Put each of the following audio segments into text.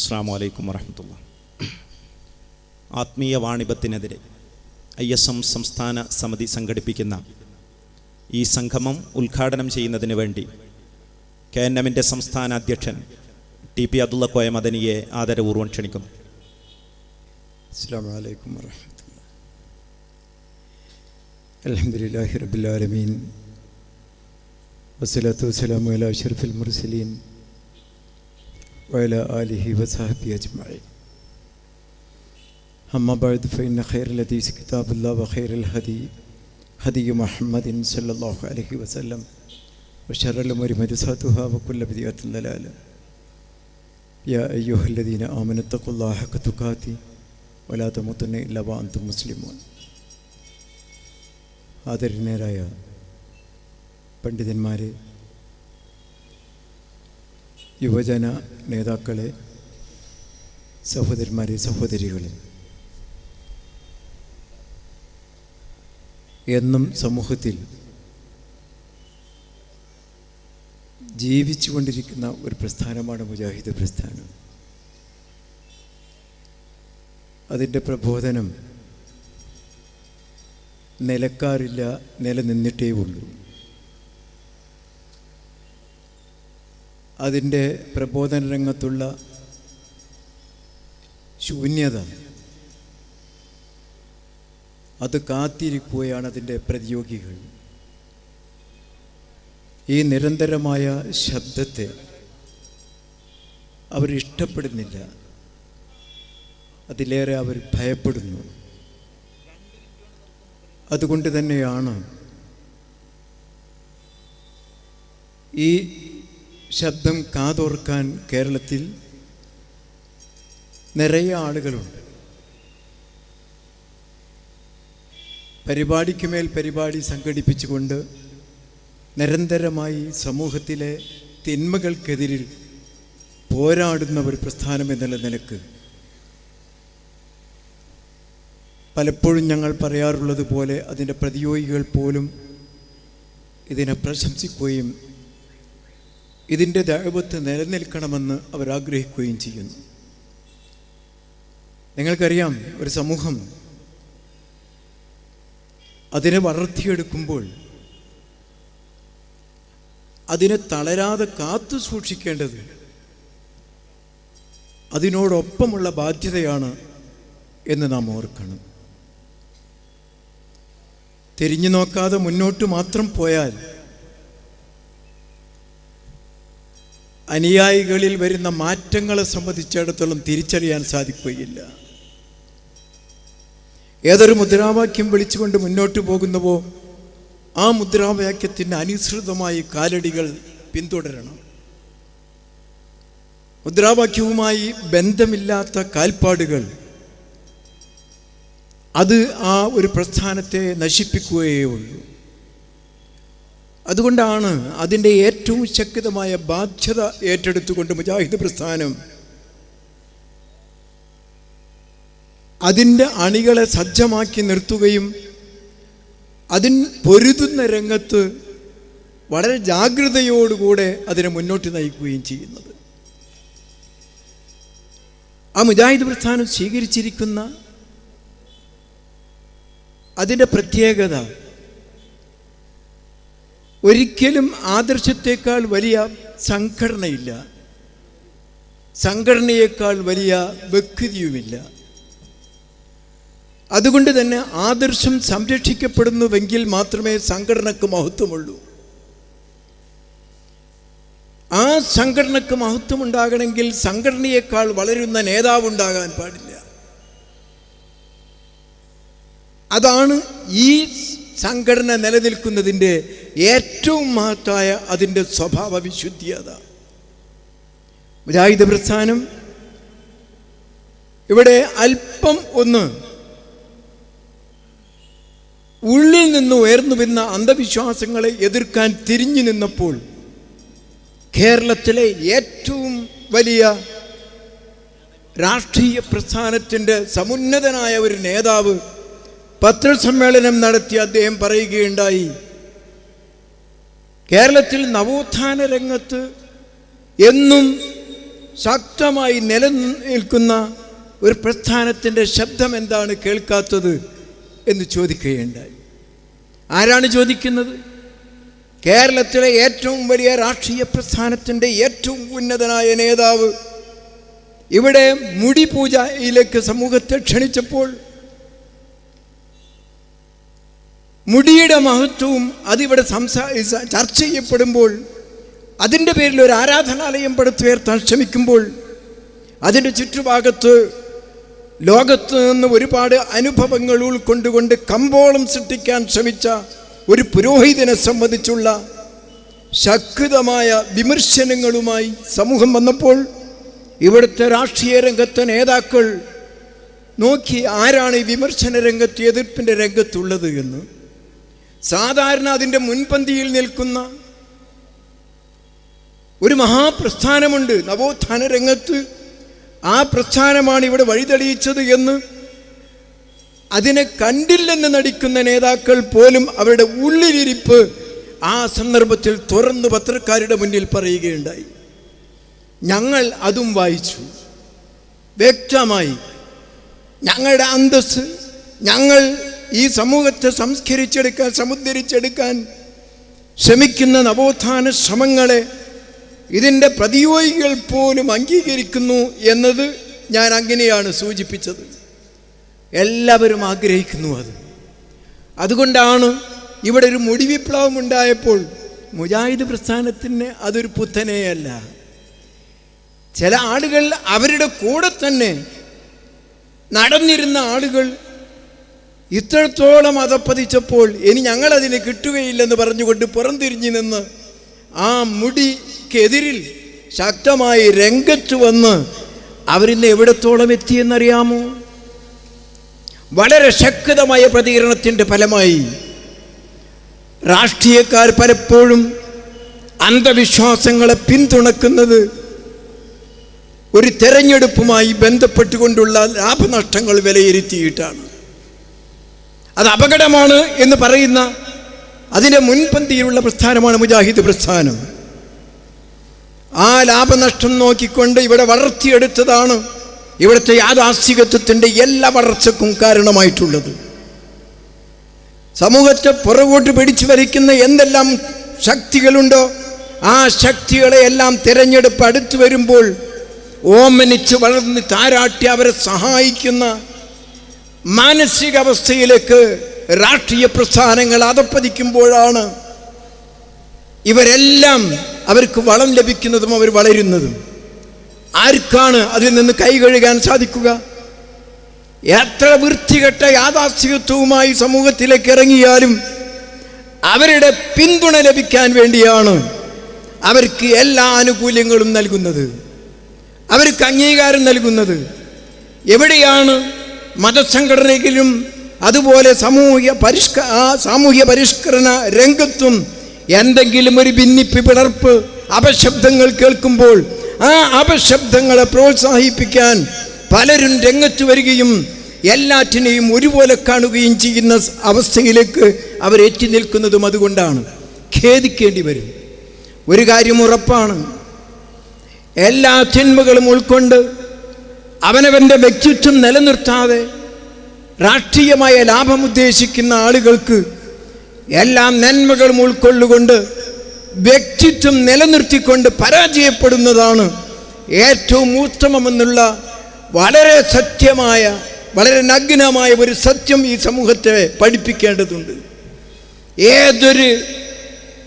അസ്സാം വലൈക്കും വറഹമത്തുള്ള. ആത്മീയ വാണിപത്തിനെതിരെ ഐ എസ് എം സംസ്ഥാന സമിതി സംഘടിപ്പിക്കുന്ന ഈ സംഗമം ഉദ്ഘാടനം ചെയ്യുന്നതിന് വേണ്ടി കെ എൻ എമ്മിന്റെ സംസ്ഥാന അധ്യക്ഷൻ ടി പി അബ്ദുള്ള കോയ മദനിയെ ആദരപൂർവം ക്ഷണിക്കുന്നു. അസ്സാം റബുലാലമീൻ വസ്സലാത്തു വസ്സലാമു അല അഷറഫുൽ മുർസലീൻ. على أشرف المرسلين وعلى آله وصحبه أجمعين أما بعد فإن خير الحديث كتاب الله وخير الهدي هدي محمد صلى الله عليه وسلم وشر الأمور محدثاتها وكل بدعة ضلالة يا أيها الذين آمنوا اتقوا الله حق تقاته ولا تموتن إلا وأنتم مسلمون ആദരണീയരായ പണ്ഡിതന്മാരെ യുവജന നേതാക്കളെ സഹോദരന്മാരെ സഹോദരികളെ. എന്നും സമൂഹത്തിൽ ജീവിച്ചുകൊണ്ടിരിക്കുന്ന ഒരു പ്രസ്ഥാനമാണ് മുജാഹിദ് പ്രസ്ഥാനം. അതിന്റെ പ്രബോധനം നിലക്കാറില്ല നിലനിന്നിട്ടേ ഉള്ളൂ അതിന്റെ പ്രബോധന രംഗത്തുള്ള ശൂന്യത. അത് കാത്തിരിക്കുകയാണ് അതിന്റെ പ്രതിയോഗികൾ. ഈ നിരന്തരമായ ശബ്ദത്തെ അവരിഷ്ടപ്പെടുന്നില്ല അതിലേറെ അവർ ഭയപ്പെടുന്നു. അതുകൊണ്ട് തന്നെയാണ് ഈ ശബ്ദം കാതോർക്കാൻ കേരളത്തിൽ നിറയെ ആളുകളുണ്ട്. പരിപാടിക്ക് മേൽ പരിപാടി സംഘടിപ്പിച്ചുകൊണ്ട് നിരന്തരമായി സമൂഹത്തിലെ തിന്മകൾക്കെതിരിൽ പോരാടുന്ന ഒരു പ്രസ്ഥാനം എന്നുള്ള നിലയ്ക്ക് പലപ്പോഴും ഞങ്ങൾ പറയാറുള്ളത് പോലെ അതിന്റെ പ്രതിയോഗികൾ പോലും ഇതിനെ പ്രശംസിക്കുകയും ഇതിന്റെ ദൈവത്ത് നിലനിൽക്കണമെന്ന് അവർ ആഗ്രഹിക്കുകയും ചെയ്യുന്നു. നിങ്ങൾക്കറിയാം ഒരു സമൂഹം അതിനെ വളർത്തിയെടുക്കുമ്പോൾ അതിനെ തളരാതെ കാത്തു സൂക്ഷിക്കേണ്ടത് അതിനോടൊപ്പമുള്ള ബാധ്യതയാണ് എന്ന് നാം ഓർക്കണം. തിരിഞ്ഞു നോക്കാതെ മുന്നോട്ട് മാത്രം പോയാൽ അനുയായികളിൽ വരുന്ന മാറ്റങ്ങളെ സംബന്ധിച്ചിടത്തോളം തിരിച്ചറിയാൻ സാധിക്കുകയില്ല. ഏതൊരു മുദ്രാവാക്യം വിളിച്ചുകൊണ്ട് മുന്നോട്ട് പോകുന്നുവോ ആ മുദ്രാവാക്യത്തിന് അനുസൃതമായി കാലടികൾ പിന്തുടരണം. മുദ്രാവാക്യവുമായി ബന്ധമില്ലാത്ത കാൽപ്പാടുകൾ അത് ആ ഒരു പ്രസ്ഥാനത്തെ നശിപ്പിക്കുകയേ ഉള്ളൂ. അതുകൊണ്ടാണ് അതിന്റെ ഏറ്റവും ശക്തമായ ബാധ്യത ഏറ്റെടുത്തുകൊണ്ട് മുജാഹിദ് പ്രസ്ഥാനം അതിന്റെ അണികളെ സജ്ജമാക്കി നിർത്തുകയും അതിൻ പൊരുതുന്ന രംഗത്ത് വളരെ ജാഗ്രതയോടുകൂടെ അതിനെ മുന്നോട്ട് നയിക്കുകയും ചെയ്യുന്നത്. ആ മുജാഹിദ് പ്രസ്ഥാനം സ്വീകരിച്ചിരിക്കുന്ന അതിന്റെ പ്രത്യേകത ഒരിക്കലും ആദർശത്തേക്കാൾ വലിയ സംഘടനയില്ല. സംഘടനയേക്കാൾ വലിയ വ്യക്തിയുമില്ല. അതുകൊണ്ട് തന്നെ ആദർശം സംരക്ഷിക്കപ്പെടുന്നുവെങ്കിൽ മാത്രമേ സംഘടനക്ക് മഹത്വമുള്ളൂ. ആ സംഘടനക്ക് മഹത്വം ഉണ്ടാകണമെങ്കിൽ സംഘടനയേക്കാൾ വളരുന്ന നേതാവ് ഉണ്ടാകാൻ പാടില്ല. അതാണ് ഈ സംഘടന നിലനിൽക്കുന്നതിന്റെ ഏറ്റവും മഹത്തായ അതിന്റെ സ്വഭാവ വിശുദ്ധി അതാണ് മുജാഹിദ് പ്രസ്ഥാനം. ഇവിടെ അല്പം ഒന്ന് ഉള്ളിൽ നിന്ന് ഉയർന്നു വരുന്ന അന്ധവിശ്വാസങ്ങളെ എതിർക്കാൻ തിരിഞ്ഞു നിന്നപ്പോൾ കേരളത്തിലെ ഏറ്റവും വലിയ രാഷ്ട്രീയ പ്രസ്ഥാനത്തിന്റെ സമുന്നതനായ ഒരു നേതാവ് പത്രസമ്മേളനം നടത്തി അദ്ദേഹം പറയുകയുണ്ടായി കേരളത്തിൽ നവോത്ഥാന രംഗത്ത് എന്നും ശക്തമായി നിലനിൽക്കുന്ന ഒരു പ്രസ്ഥാനത്തിന്റെ ശബ്ദം എന്താണ് കേൾക്കാത്തത് എന്ന് ചോദിക്കുകയുണ്ടായി. ആരാണ് ചോദിക്കുന്നത്? കേരളത്തിലെ ഏറ്റവും വലിയ രാഷ്ട്രീയ പ്രസ്ഥാനത്തിന്റെ ഏറ്റവും ഉന്നതനായ നേതാവ്. ഇവിടെ മുടി പൂജയിലേക്ക് സമൂഹത്തെ ക്ഷണിച്ചപ്പോൾ മുടിയുടെ മഹത്വവും അതിവിടെ സംസാ ചർച്ച ചെയ്യപ്പെടുമ്പോൾ അതിന്റെ പേരിൽ ഒരു ആരാധനാലയം പടുത്തുയർത്താൻ ശ്രമിക്കുമ്പോൾ അതിന്റെ ചുറ്റുഭാഗത്ത് ലോകത്ത് നിന്ന് ഒരുപാട് അനുഭവങ്ങൾ ഉൾക്കൊണ്ടുകൊണ്ട് കമ്പോളം സൃഷ്ടിക്കാൻ ശ്രമിച്ച ഒരു പുരോഹിതനെ സംബന്ധിച്ചുള്ള ശക്തമായ വിമർശനങ്ങളുമായി സമൂഹം വന്നപ്പോൾ ഇവിടുത്തെ രാഷ്ട്രീയ രംഗത്തെ നേതാക്കൾ നോക്കി ആരാണ് ഈ വിമർശന രംഗത്ത് എതിർപ്പിന്റെ രംഗത്തുള്ളത് എന്ന്. സാധാരണ അതിന്റെ മുൻപന്തിയിൽ നിൽക്കുന്ന ഒരു മഹാപ്രസ്ഥാനമുണ്ട്. നവോത്ഥാന രംഗത്ത് ആ പ്രസ്ഥാനമാണ് ഇവിടെ വഴിതെളിയിച്ചത് എന്ന് അതിനെ കണ്ടില്ലെന്ന് നടിക്കുന്ന നേതാക്കൾ പോലും അവരുടെ ഉള്ളിലിരിപ്പ് ആ സന്ദർഭത്തിൽ തുറന്ന് പത്രക്കാരുടെ മുന്നിൽ പറയുകയുണ്ടായി. ഞങ്ങൾ അതും വായിച്ചു. വ്യക്തമായി ഞങ്ങളുടെ അന്തസ് ഞങ്ങൾ ഈ സമൂഹത്തെ സംസ്കരിച്ചെടുക്കാൻ സമുദ്ധരിച്ചെടുക്കാൻ ശ്രമിക്കുന്ന നവോത്ഥാന ശ്രമങ്ങളെ ഇതിന്റെ പ്രതിയോഗികൾ പോലും അംഗീകരിക്കുന്നു എന്നത് ഞാൻ അങ്ങനെയാണ് സൂചിപ്പിച്ചത്. എല്ലാവരും ആഗ്രഹിക്കുന്നു അത്. അതുകൊണ്ടാണ് ഇവിടെ ഒരു മുടിവിപ്ലവം ഉണ്ടായപ്പോൾ മുജാഹിദ് പ്രസ്ഥാനത്തിന് അതൊരു പുത്തനെയല്ല ചില ആളുകൾ അവരുടെ കൂടെ തന്നെ നടന്നിരുന്ന ആളുകൾ ഇത്രത്തോളം അതപ്പതിച്ചപ്പോൾ ഇനി ഞങ്ങളതിന് കിട്ടുകയില്ലെന്ന് പറഞ്ഞുകൊണ്ട് പുറംതിരിഞ്ഞു നിന്ന് ആ മുടിക്കെതിരിൽ ശക്തമായി രംഗത്ത് വന്ന് അവരിന്ന് എവിടത്തോളം എത്തിയെന്നറിയാമോ വളരെ ശക്തമായ പ്രതികരണത്തിന്റെ ഫലമായി രാഷ്ട്രീയക്കാർ പലപ്പോഴും അന്ധവിശ്വാസങ്ങളെ പിന്തുണക്കുന്നത് ഒരു തെരഞ്ഞെടുപ്പുമായി ബന്ധപ്പെട്ടുകൊണ്ടുള്ള ലാഭനഷ്ടങ്ങൾ വിലയിരുത്തിയിട്ടാണ്. അത് അപകടമാണ് എന്ന് പറയുന്ന അതിന്റെ മുൻപന്തിയിലുള്ള പ്രസ്ഥാനമാണ് മുജാഹിദ് പ്രസ്ഥാനം. ആ ലാഭനഷ്ടം നോക്കിക്കൊണ്ട് ഇവിടെ വളർത്തിയെടുത്തതാണ് ഇവിടുത്തെ യാഥാസ്ഥികത്വത്തിന്റെ എല്ലാ വളർച്ചക്കും കാരണമായിട്ടുള്ളത്. സമൂഹത്തെ പുറകോട്ട് പിടിച്ചു വരയ്ക്കുന്ന എന്തെല്ലാം ശക്തികളുണ്ടോ ആ ശക്തികളെ എല്ലാം തിരഞ്ഞെടുപ്പ് അടുത്തു വരുമ്പോൾ ഓമനിച്ച് വളർന്ന് താരാട്ടി അവരെ സഹായിക്കുന്ന മാനസികാവസ്ഥയിലേക്ക് രാഷ്ട്രീയ പ്രസ്ഥാനങ്ങൾ അതപ്പതിക്കുമ്പോഴാണ് ഇവരെല്ലാം അവർക്ക് വളം ലഭിക്കുന്നതും അവർ വളരുന്നതും. ആർക്കാണ് അതിൽ നിന്ന് കൈ കഴുകാൻ സാധിക്കുക? എത്ര വൃത്തികെട്ട യാഥാസ്ഥികത്വവുമായി സമൂഹത്തിലേക്ക് ഇറങ്ങിയാലും അവരുടെ പിന്തുണ ലഭിക്കാൻ വേണ്ടിയാണ് അവർക്ക് എല്ലാ ആനുകൂല്യങ്ങളും നൽകുന്നത്. അവർക്ക് അംഗീകാരം നൽകുന്നത്. എവിടെയാണ് മതസംഘടനയിലും അതുപോലെ സാമൂഹ്യ പരിഷ്ക സാമൂഹ്യ പരിഷ്കരണ രംഗത്തും എന്തെങ്കിലും ഒരു ഭിന്നിപ്പ് പിളർപ്പ് അപശബ്ദങ്ങൾ കേൾക്കുമ്പോൾ ആ അപശബ്ദങ്ങളെ പ്രോത്സാഹിപ്പിക്കാൻ പലരും രംഗത്ത് വരികയും എല്ലാറ്റിനെയും ഒരുപോലെ കാണുകയും ചെയ്യുന്ന അവസ്ഥയിലേക്ക് അവർ അവരെത്തി നിൽക്കുന്നതും അതുകൊണ്ടാണ്. ഖേദിക്കേണ്ടി വരും. ഒരു കാര്യം ഉറപ്പാണ്. എല്ലാ തിന്മകളും ഉൾക്കൊണ്ട് അവനവന്റെ വ്യക്തിത്വം നിലനിർത്താതെ രാഷ്ട്രീയമായ ലാഭം ഉദ്ദേശിക്കുന്ന ആളുകൾക്ക് എല്ലാ നന്മകളും ഉൾക്കൊള്ളുകൊണ്ട് വ്യക്തിത്വം നിലനിർത്തിക്കൊണ്ട് പരാജയപ്പെടുന്നതാണ് ഏറ്റവും ഉത്തമമെന്നുള്ള വളരെ സത്യമായ വളരെ നഗ്നമായ ഒരു സത്യം ഈ സമൂഹത്തെ പഠിപ്പിക്കേണ്ടതുണ്ട്. ഏതൊരു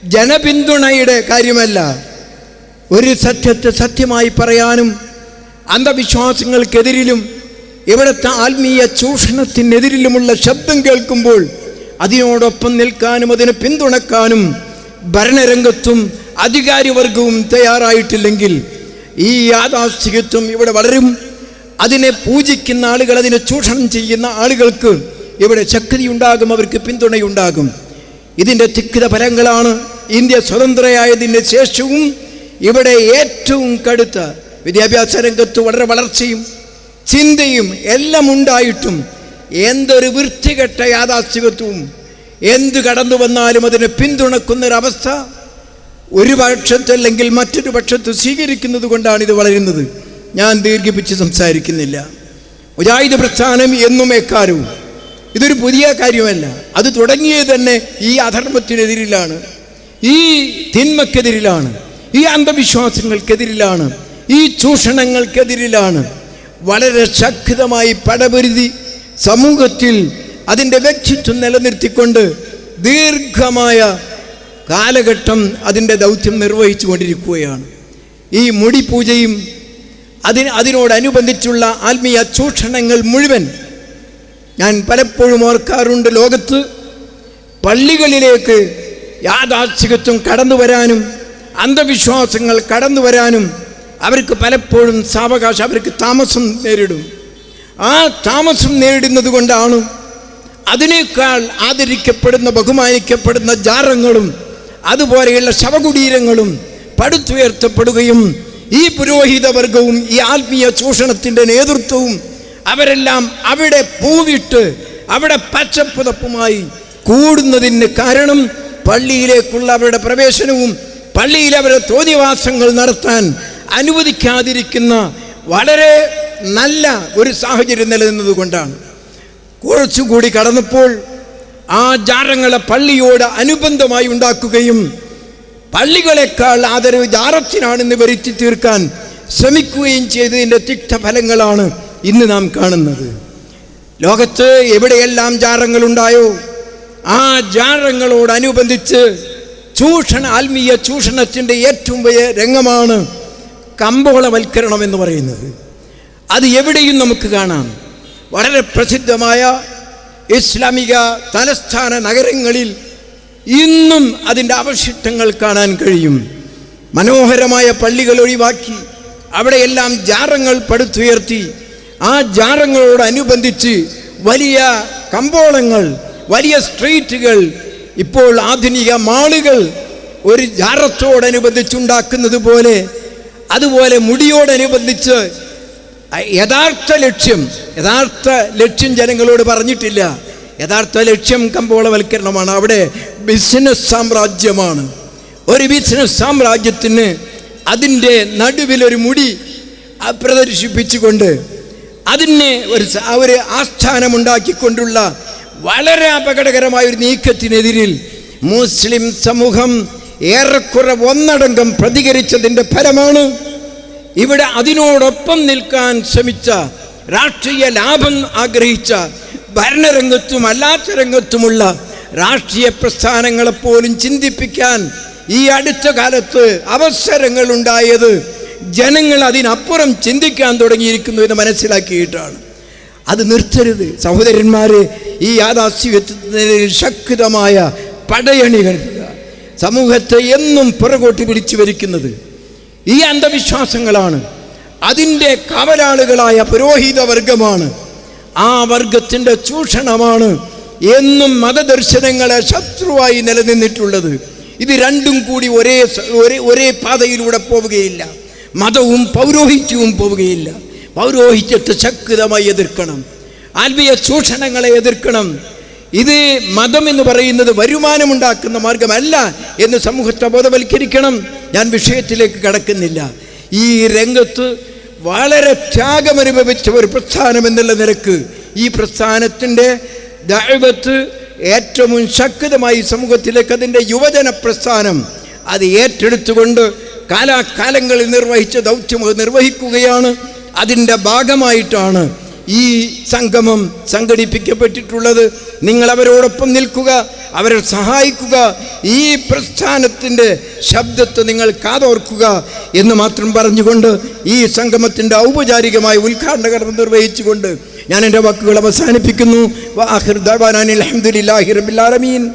ജനപിന്തുണയുടെ കാര്യമല്ല ഒരു സത്യത്തെ സത്യമായി പറയാനും അന്ധവിശ്വാസങ്ങൾക്കെതിരിലും ഇവിടുത്തെ ആത്മീയ ചൂഷണത്തിനെതിരിലുമുള്ള ശബ്ദം കേൾക്കുമ്പോൾ അതിനോടൊപ്പം നിൽക്കാനും അതിനെ പിന്തുണക്കാനും ഭരണരംഗത്തും അധികാരിവർഗവും തയ്യാറായിട്ടില്ലെങ്കിൽ ഈ യാഥാസ്ഥികത്വം ഇവിടെ വളരും. അതിനെ പൂജിക്കുന്ന ആളുകൾ അതിനെ ചൂഷണം ചെയ്യുന്ന ആളുകൾക്ക് ഇവിടെ ശക്തിയുണ്ടാകും അവർക്ക് പിന്തുണയുണ്ടാകും. ഇതിന്റെ തിക്ത ഫലങ്ങളാണ് ഇന്ത്യ സ്വതന്ത്രയായതിന്റെ ശേഷവും ഇവിടെ ഏറ്റവും കടുത്ത വിദ്യാഭ്യാസ രംഗത്ത് വളരെ വളർച്ചയും ചിന്തയും എല്ലാം ഉണ്ടായിട്ടും എന്തൊരു വൃത്തികെട്ട യാഥാസ്ഥികത്വവും എന്ത് കടന്നു വന്നാലും അതിനെ പിന്തുണക്കുന്നൊരവസ്ഥ ഒരു പക്ഷത്തല്ലെങ്കിൽ മറ്റൊരു പക്ഷത്ത് സ്വീകരിക്കുന്നത് കൊണ്ടാണ് ഇത് വളരുന്നത്. ഞാൻ ദീർഘിപ്പിച്ച് സംസാരിക്കുന്നില്ല. മുജാഹിദ് പ്രസ്ഥാനം എന്നും എക്കാലവും ഇതൊരു പുതിയ കാര്യമല്ല. അത് തുടങ്ങിയത് തന്നെ ഈ അധർമ്മത്തിനെതിരിലാണ്. ഈ തിന്മക്കെതിരിലാണ്. ഈ അന്ധവിശ്വാസങ്ങൾക്കെതിരിലാണ്. ഈ ചൂഷണങ്ങൾക്കെതിരിലാണ് വളരെ ശക്തമായി പടപൊരുതി സമൂഹത്തിൽ അതിന്റെ വ്യക്തിത്വം നിലനിർത്തിക്കൊണ്ട് ദീർഘമായ കാലഘട്ടം അതിന്റെ ദൗത്യം നിർവഹിച്ചു കൊണ്ടിരിക്കുകയാണ്. ഈ മുടിപൂജയും അതിന് അതിനോടനുബന്ധിച്ചുള്ള ആത്മീയ ചൂഷണങ്ങൾ മുഴുവൻ ഞാൻ പലപ്പോഴും ഓർക്കാറുണ്ട് ലോകത്ത്. പള്ളികളിലേക്ക് യാഥാർത്ഥികത്വം കടന്നു വരാനും അന്ധവിശ്വാസങ്ങൾ കടന്നു വരാനും അവർക്ക് പലപ്പോഴും സാവകാശം അവർക്ക് താമസം നേരിടും. ആ താമസം നേരിടുന്നത് കൊണ്ടാണ് അതിനേക്കാൾ ആദരിക്കപ്പെടുന്ന ബഹുമാനിക്കപ്പെടുന്ന ജാറങ്ങളും അതുപോലെയുള്ള ശവകുടീരങ്ങളും പടുത്തുയർത്തപ്പെടുകയും ഈ പുരോഹിത വർഗവും ഈ ആത്മീയ ചൂഷണത്തിന്റെ നേതൃത്വവും അവരെല്ലാം അവിടെ പൂവിട്ട് അവിടെ പച്ചപ്പുതപ്പുമായി കൂടുന്നതിന് കാരണം പള്ളിയിലേക്കുള്ള അവരുടെ പ്രവേശനവും പള്ളിയിൽ അവരുടെ തോന്നിവാസങ്ങൾ നടത്താൻ അനുവദിക്കാതിരിക്കുന്ന വളരെ നല്ല ഒരു സാഹചര്യം നിലനിന്നതുകൊണ്ടാണ്. കുറച്ചുകൂടി കടന്നപ്പോൾ ആ ജാരങ്ങളെ പള്ളിയോട് അനുബന്ധമായി ഉണ്ടാക്കുകയും പള്ളികളെക്കാൾ ആദരവ് ജാറത്തിനാണെന്ന് വരുത്തി തീർക്കാൻ ശ്രമിക്കുകയും ചെയ്തതിന്റെ തിക്തഫലങ്ങളാണ് ഇന്ന് നാം കാണുന്നത്. ലോകത്ത് എവിടെയെല്ലാം ജാറങ്ങളുണ്ടായോ ആ ജാറങ്ങളോടനുബന്ധിച്ച് ചൂഷണ ആത്മീയ ചൂഷണത്തിന്റെ ഏറ്റവും വലിയ രംഗമാണ് കമ്പോളവൽക്കരണം എന്ന് പറയുന്നത്. അത് എവിടെയും നമുക്ക് കാണാം. വളരെ പ്രസിദ്ധമായ ഇസ്ലാമിക തലസ്ഥാന നഗരങ്ങളിൽ ഇന്നും അതിന്റെ അവശിഷ്ടങ്ങൾ കാണാൻ കഴിയും. മനോഹരമായ പള്ളികൾ ഒഴിവാക്കി അവിടെയെല്ലാം ജാറങ്ങൾ പടുത്തുയർത്തി ആ ജാറങ്ങളോടനുബന്ധിച്ച് വലിയ കമ്പോളങ്ങൾ വലിയ സ്ട്രീറ്റുകൾ ഇപ്പോൾ ആധുനിക മാളുകൾ ഒരു ജാറത്തോടനുബന്ധിച്ചുണ്ടാക്കുന്നത് പോലെ അതുപോലെ മുടിയോടനുബന്ധിച്ച് യഥാർത്ഥ ലക്ഷ്യം യഥാർത്ഥ ലക്ഷ്യം ജനങ്ങളോട് പറഞ്ഞിട്ടില്ല. യഥാർത്ഥ ലക്ഷ്യം കമ്പോളവൽക്കരണമാണ്. അവിടെ ബിസിനസ് സാമ്രാജ്യമാണ്. ഒരു ബിസിനസ് സാമ്രാജ്യത്തിന് അതിന്റെ നടുവിലൊരു മുടി പ്രദർശിപ്പിച്ചുകൊണ്ട് അതിന് ഒരു ഒരു ആസ്ഥാനമുണ്ടാക്കിക്കൊണ്ടുള്ള വളരെ അപകടകരമായ ഒരു നീക്കത്തിനെതിരിൽ മുസ്ലിം സമൂഹം ഏറെക്കുറെ ഒന്നടങ്കം പ്രതികരിച്ചതിന്റെ ഫലമാണ് ഇവിടെ അതിനോടൊപ്പം നിൽക്കാൻ ശ്രമിച്ച രാഷ്ട്രീയ ലാഭം ആഗ്രഹിച്ച ഭരണരംഗത്തും അല്ലാത്ത രംഗത്തുമുള്ള രാഷ്ട്രീയ പ്രസ്ഥാനങ്ങളെപ്പോലും ചിന്തിപ്പിക്കാൻ ഈ അടുത്ത കാലത്ത് അവസരങ്ങൾ ഉണ്ടായത് ജനങ്ങൾ അതിനപ്പുറം ചിന്തിക്കാൻ തുടങ്ങിയിരിക്കുന്നു എന്ന് മനസ്സിലാക്കിയിട്ടാണ്. അത് നിർത്തരുത്. സഹോദരന്മാരെ ഈ യാഥാസ്ഥികത്വത്തിന് ശക്തമായ പടയണികൾ സമൂഹത്തെ എന്നും പുറകോട്ട് പിടിച്ചു വരിക്കുന്നത് ഈ അന്ധവിശ്വാസങ്ങളാണ്. അതിന്റെ കവലാളുകളായ പുരോഹിത വർഗമാണ് ആ വർഗത്തിന്റെ ചൂഷണമാണ് എന്നും മതദർശനങ്ങളെ ശത്രുവായി നിലനിന്നിട്ടുള്ളത്. ഇത് രണ്ടും കൂടി ഒരേ ഒരേ ഒരേ പാതയിലൂടെ പോവുകയില്ല. മതവും പൗരോഹിത്യവും പോവുകയില്ല. പൗരോഹിത്യത്തെ ശക്തമായി എതിർക്കണം. ആത്മീയ ചൂഷണങ്ങളെ എതിർക്കണം. ഇത് മതം എന്ന് പറയുന്നത് വരുമാനമുണ്ടാക്കുന്ന മാർഗമല്ല എന്ന് സമൂഹത്തെ ബോധവൽക്കരിക്കണം. ഞാൻ വിഷയത്തിലേക്ക് കടക്കുന്നില്ല. ഈ രംഗത്ത് വളരെ ത്യാഗമനുഭവിച്ച ഒരു പ്രസ്ഥാനം എന്നുള്ള നിരക്ക് ഈ പ്രസ്ഥാനത്തിന്റെ ദൈവത്ത് ഏറ്റവും ശക്തമായി സമൂഹത്തിലേക്ക് അതിന്റെ യുവജന പ്രസ്ഥാനം അത് ഏറ്റെടുത്തുകൊണ്ട് കാലാകാലങ്ങളിൽ നിർവഹിച്ച ദൗത്യം നിർവഹിക്കുകയാണ്. അതിന്റെ ഭാഗമായിട്ടാണ് ഈ സംഗമം സംഘടിപ്പിക്കപ്പെട്ടിട്ടുള്ളത് നിങ്ങൾ അവരോടൊപ്പം നിൽക്കുക അവരെ സഹായിക്കുക ഈ പ്രസ്ഥാനത്തിന്റെ ശബ്ദത്തെ നിങ്ങൾ കാതോർക്കുക എന്ന് മാത്രം പറഞ്ഞുകൊണ്ട് ഈ സംഗമത്തിന്റെ ഔപചാരികമായ ഉദ്ഘാടന നിർവഹിച്ചുകൊണ്ട് ഞാൻ എന്റെ വാക്കുകൾ അവസാനിപ്പിക്കുന്നു. വാഹിർ ദഅ്വാനാ അനിൽ ഹംദുലില്ലാഹി റബ്ബിൽ ആലമീൻ.